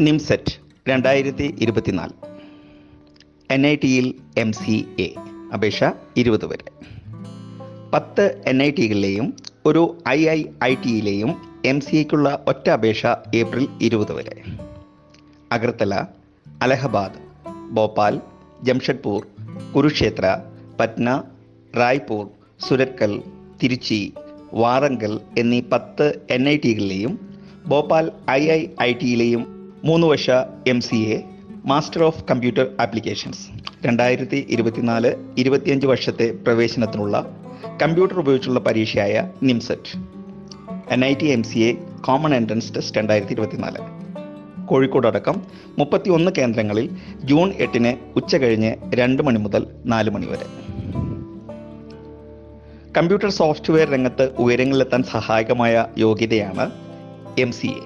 നിംസെറ്റ് രണ്ടായിരത്തി ഇരുപത്തിനാല്. N I ടിയിൽ എം സി എ അപേക്ഷ ഇരുപത് വരെ. പത്ത് എൻ ഐ ടികളിലെയും ഒരു ഐ ഐ ഐ ടിയിലെയും എം സി എക്കുള്ള ഒറ്റ അപേക്ഷ ഏപ്രിൽ ഇരുപത് വരെ. അഗർത്തല അലഹബാദ് ഭോപ്പാൽ ജംഷഡ്പൂർ കുരുക്ഷേത്ര പറ്റ്ന റായ്പൂർ സുരത്കൽ തിരുച്ചി വാറങ്കൽ എന്നീ പത്ത് എൻ ഐ ടികളിലെയും ഭോപ്പാൽ ഐ ഐ ഐ ടിയിലെയും മൂന്ന് വർഷ M C A master of computer applications രണ്ടായിരത്തി ഇരുപത്തിനാല് ഇരുപത്തിയഞ്ച് വർഷത്തെ പ്രവേശനത്തിനുള്ള കമ്പ്യൂട്ടർ ഉപയോഗിച്ചുള്ള പരീക്ഷയായ NIMCET N I T M C A common entrance test രണ്ടായിരത്തി ഇരുപത്തിനാല് കോഴിക്കോട് അടക്കം മുപ്പത്തി ഒന്ന് കേന്ദ്രങ്ങളിൽ ജൂൺ എട്ടിന് ഉച്ച കഴിഞ്ഞ് രണ്ട് മണി മുതൽ നാല് മണി വരെ. കമ്പ്യൂട്ടർ സോഫ്റ്റ്വെയർ രംഗത്ത് ഉയരങ്ങളിലെത്താൻ സഹായകമായ യോഗ്യതയാണ് എം സി എ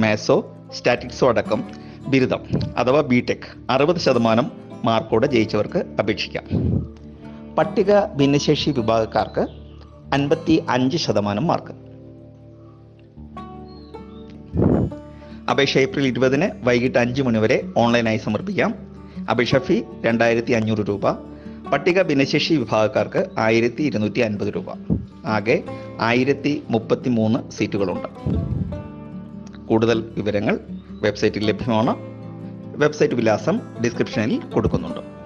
മാസോ സ്റ്റാറ്റിക്സോ അടക്കം ബിരുദം അഥവാ ബി ടെക് അറുപത് ശതമാനം മാർക്കോടെ ജയിച്ചവർക്ക് അപേക്ഷിക്കാം. പട്ടിക ഭിന്നശേഷി വിഭാഗക്കാർക്ക് അൻപത്തി അഞ്ച് ശതമാനം മാർക്ക്. അപേക്ഷ ഏപ്രിൽ ഇരുപതിന് വൈകിട്ട് അഞ്ച് മണിവരെ ഓൺലൈനായി സമർപ്പിക്കാം. അപേക്ഷ ഫീ രണ്ടായിരത്തി അഞ്ഞൂറ് രൂപ. പട്ടിക ഭിന്നശേഷി വിഭാഗക്കാർക്ക് ആയിരത്തി ഇരുന്നൂറ്റി അൻപത് രൂപ. ആകെ ആയിരത്തി മുപ്പത്തി മൂന്ന് സീറ്റുകളുണ്ട്. കൂടുതൽ വിവരങ്ങൾ വെബ്സൈറ്റിൽ ലഭ്യമാണ്. വെബ്സൈറ്റ് വിലാസം ഡിസ്ക്രിപ്ഷനിൽ കൊടുക്കുന്നുണ്ട്.